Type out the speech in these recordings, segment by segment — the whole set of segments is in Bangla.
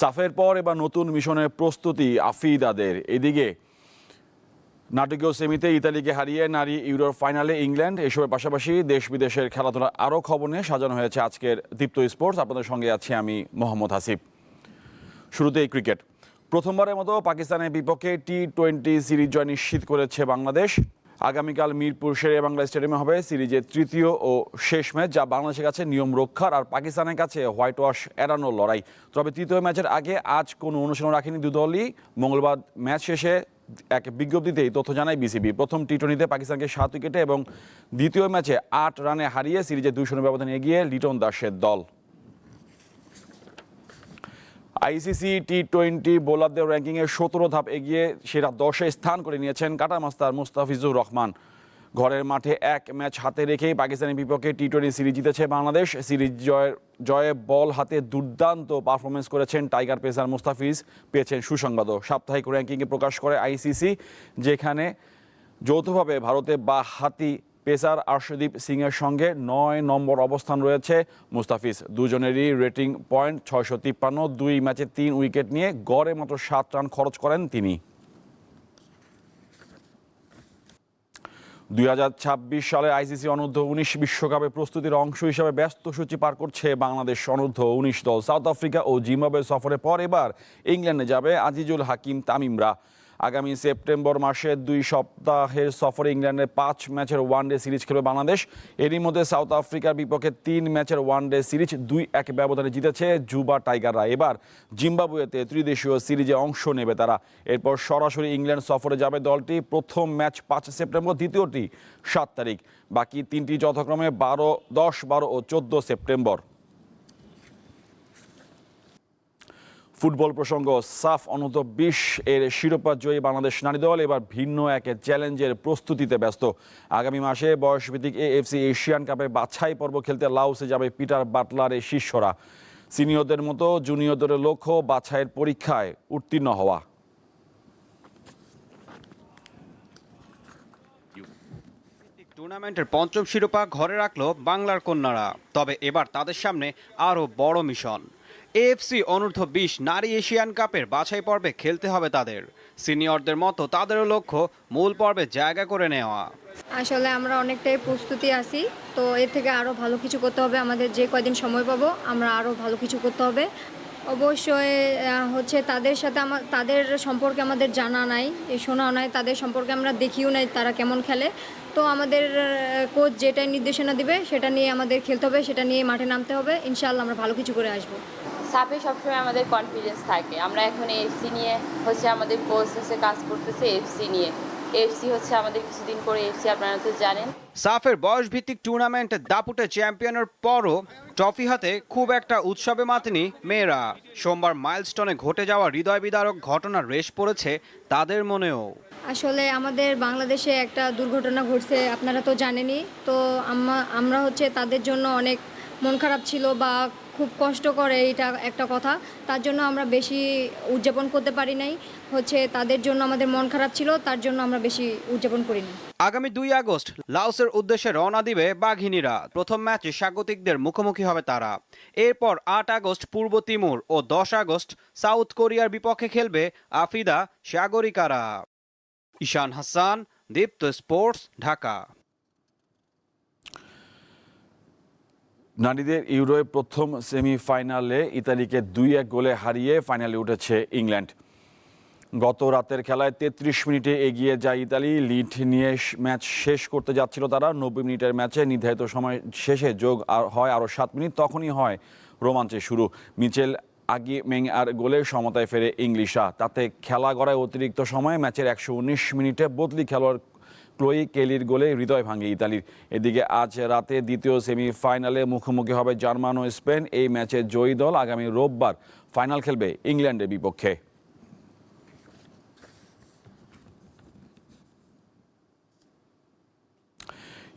সাফের পর এবার নতুন মিশনের প্রস্তুতি আফিদাদের। এদিকে নাটকীয় সেমিতে ইতালিকে হারিয়ে নারী ইউরোর ফাইনালে ইংল্যান্ড, এসবের পাশাপাশি দেশ বিদেশের খেলাধুলার আরও খবর নিয়ে সাজানো হয়েছে আজকের দীপ্ত স্পোর্টস। আপনাদের সঙ্গে আছি আমি মোহাম্মদ হাসিব। শুরুতেই ক্রিকেট। প্রথমবারের মতো পাকিস্তানের বিপক্ষে টি টোয়েন্টি সিরিজ জয় নিশ্চিত করেছে বাংলাদেশ। আগামীকাল মিরপুর শেরে বাংলা স্টেডিয়ামে হবে সিরিজের তৃতীয় ও শেষ ম্যাচ, যা বাংলাদেশের কাছে নিয়ম রক্ষার আর পাকিস্তানের কাছে হোয়াইট ওয়াশ এড়ানোর লড়াই। তবে তৃতীয় ম্যাচের আগে আজ কোনো অনুশীলন রাখেনি দুদলই মঙ্গলবার ম্যাচ শেষে এক বিজ্ঞপ্তিতেই তথ্য জানায় বিসিবি। প্রথম টি টোয়েন্টিতে পাকিস্তানকে সাত উইকেটে এবং দ্বিতীয় ম্যাচে আট রানে হারিয়ে সিরিজে দুই শূন্য ব্যবধানে এগিয়ে লিটন দাসের দল। আইসিসি টি টোয়েন্টি বোলারদের র্যাঙ্কিংয়ে সতেরো ধাপ এগিয়ে সেরা দশে স্থান করে নিয়েছেন কাটা মাস্টার মুস্তাফিজুর রহমান। ঘরের মাঠে এক ম্যাচ হাতে রেখেই পাকিস্তানের বিপক্ষে টি টোয়েন্টি সিরিজ জিতেছে বাংলাদেশ। সিরিজ জয়ের, জয়ে বল হাতে দুর্দান্ত পারফরমেন্স করেছেন টাইগার পেসার মুস্তাফিজ। পেয়েছেন সুসংবাদও। সাপ্তাহিক র্যাঙ্কিংয়ে প্রকাশ করে আইসিসি, যেখানে যৌথভাবে ভারতে বা হাতি পেসার আর্শদীপ সিংয়ের সঙ্গে নয় নম্বর অবস্থান রয়েছে। মুস্তাফিজ দুজনেরই রেটিং পয়েন্ট ছয়শো তিপ্পান্ন। দুই ম্যাচে তিন উইকেট নিয়ে গড়ে মাত্র সাত রান খরচ করেন তিনি। দুই হাজার ছাব্বিশ সালে আইসিসি অনূর্ধ্ব উনিশ বিশ্বকাপে প্রস্তুতির অংশ হিসাবে ব্যস্ত সূচি পার করছে বাংলাদেশ অনূর্ধ্ব উনিশ দল। সাউথ আফ্রিকা ও জিম্বাবুয়ে সফরে পর এবার ইংল্যান্ডে যাবে আজিজুল হাকিম তামিমরা। আগামী সেপ্টেম্বর মাসে দুই সপ্তাহের সফরে ইংল্যান্ডের পাঁচ ম্যাচের ওয়ানডে সিরিজ খেলবে বাংলাদেশ। এরই মধ্যে সাউথ আফ্রিকার বিপক্ষে তিন ম্যাচের ওয়ানডে সিরিজ দুই এক ব্যবধানে জিতেছে জুবা টাইগাররা। এবার জিম্বাবুয়েতে ত্রিদেশীয় সিরিজে অংশ নেবে তারা। এরপর সরাসরি ইংল্যান্ড সফরে যাবে দলটি। প্রথম ম্যাচ পাঁচ সেপ্টেম্বর, দ্বিতীয়টি সাত তারিখ। বাকি তিনটি যথাক্রমে বারো, দশ, বারো ও চোদ্দ সেপ্টেম্বর। ফুটবল প্রসঙ্গ, সাফ অনূর্ধ্ব বিশ এর শিরোপা জয়ী বাংলাদেশ নারী দল এবার ভিন্ন এক চ্যালেঞ্জের প্রস্তুতিতে ব্যস্ত। আগামী মাসে বয়সভিত্তিক এএফসি এশিয়ান কাপে বাছাই পর্ব খেলতে লাউসে যাবে পিটার বাটলারের শিষ্যরা। সিনিয়রদের মতো জুনিয়রদের লক্ষ্য বাছাইয়ের পরীক্ষায় উত্তীর্ণ হওয়া। টুর্নামেন্টের পঞ্চম শিরোপা ঘরে রাখল বাংলার কন্যারা, তবে এবার তাদের সামনে আরও বড় মিশন। এএফসি অনূর্ধ্ব বিশ নারী এশিয়ান কাপের বাছাই পর্বে খেলতে হবে তাদের। সিনিয়রদের মতো তাদেরও লক্ষ্য মূল পর্বে জায়গা করে নেওয়া। আসলে আমরা অনেকটাই প্রস্তুতি আছি, তো এর থেকে আরও ভালো কিছু করতে হবে। আমাদের যে কয়দিন সময় পাবো, আমরা আরও ভালো কিছু করতে হবে। অবশ্যই হচ্ছে তাদের সাথে আমার তাদের সম্পর্কে আমাদের জানা নাই শোনাও নাই। তাদের সম্পর্কে আমরা দেখিও নাই তারা কেমন খেলে। তো আমাদের কোচ যেটাই নির্দেশনা দিবে, সেটা নিয়ে আমাদের খেলতে হবে, সেটা নিয়ে মাঠে নামতে হবে। ইনশাআল্লাহ আমরা ভালো কিছু করে আসব। সাপে সবসময় আমাদের কনফিডেন্স থাকে। আমরা এখন এফসি নিয়ে হচ্ছে আমাদের কোচ হচ্ছে কাজ করতেছে এফসি নিয়ে। এফসি হচ্ছে আমাদের কিছুদিন পরে এফসি আপনারা তো জানেন। সাফের বয়স ভিত্তিক টুর্নামেন্টে দাপুটে চ্যাম্পিয়নের পরও ট্রফি হাতে খুব একটা উৎসবে মাতেনি মেয়েরা। সোমবার মাইলস্টোনে ঘটে যাওয়া হৃদয় বিদারক ঘটনার রেশ পড়েছে তাদের মনেও। আসলে আমাদের বাংলাদেশে একটা দুর্ঘটনা ঘটছে আপনারা তো জানেনই। তো আমা- আমরা হচ্ছে তাদের জন্য অনেক মন খারাপ ছিল বা খুব কষ্ট করে এটা একটা কথা। তার জন্য আমরা বেশি উদযাপন করতে পারি নাই। হচ্ছে তাদের জন্য আমাদের মন খারাপ ছিল, তার জন্য আমরা বেশি উদযাপন করিনি। আগামী দুই আগস্ট লাওসের উদ্দেশ্যে রওনা দিবে বাঘিনীরা। প্রথম ম্যাচে স্বাগতিকদের মুখোমুখি হবে তারা। এরপর আট আগস্ট পূর্ব তিমুর ও দশ আগস্ট সাউথ কোরিয়ার বিপক্ষে খেলবে আফিদা সাগরিকারা। ঈশান হাসান, দীপ্ত স্পোর্টস, ঢাকা। নারীদের ইউরোয় প্রথম সেমিফাইনালে ইতালিকে দুই এক গোলে হারিয়ে ফাইনালে উঠেছে ইংল্যান্ড। গত রাতের খেলায় তেত্রিশ মিনিটে এগিয়ে যায় ইতালি। লিড নিয়ে ম্যাচ শেষ করতে যাচ্ছিল তারা। নব্বই মিনিটের ম্যাচে নির্ধারিত সময় শেষে যোগ আর, হয় আরও সাত মিনিট, তখনই হয় রোমাঞ্চে শুরু। মিচেল আগি মেং আর গোলে সমতায় ফেরে ইংলিশা তাতে খেলা গড়ায় অতিরিক্ত সময়ে ম্যাচের একশো উনিশ মিনিটে বদলি খেলোয়াড় ক্লোই কেলির গোলে হৃদয় ভাঙে ইতালির। এদিকে আজ রাতে দ্বিতীয় সেমিফাইনালে মুখোমুখি হবে জার্মান ও স্পেন। এই ম্যাচে জয়ী দল আগামী রোববার ফাইনাল খেলবে ইংল্যান্ডের বিপক্ষে।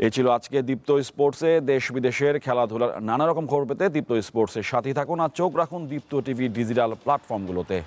এ ছিল আজকে দীপ্ত স্পোর্টসে। দেশ বিদেশের খেলাধুলার নানা রকম খবর পেতে দীপ্ত স্পোর্টসের সাথেই থাকুন আর চোখ রাখুন দীপ্ত টিভি ডিজিটাল প্ল্যাটফর্মগুলোতে।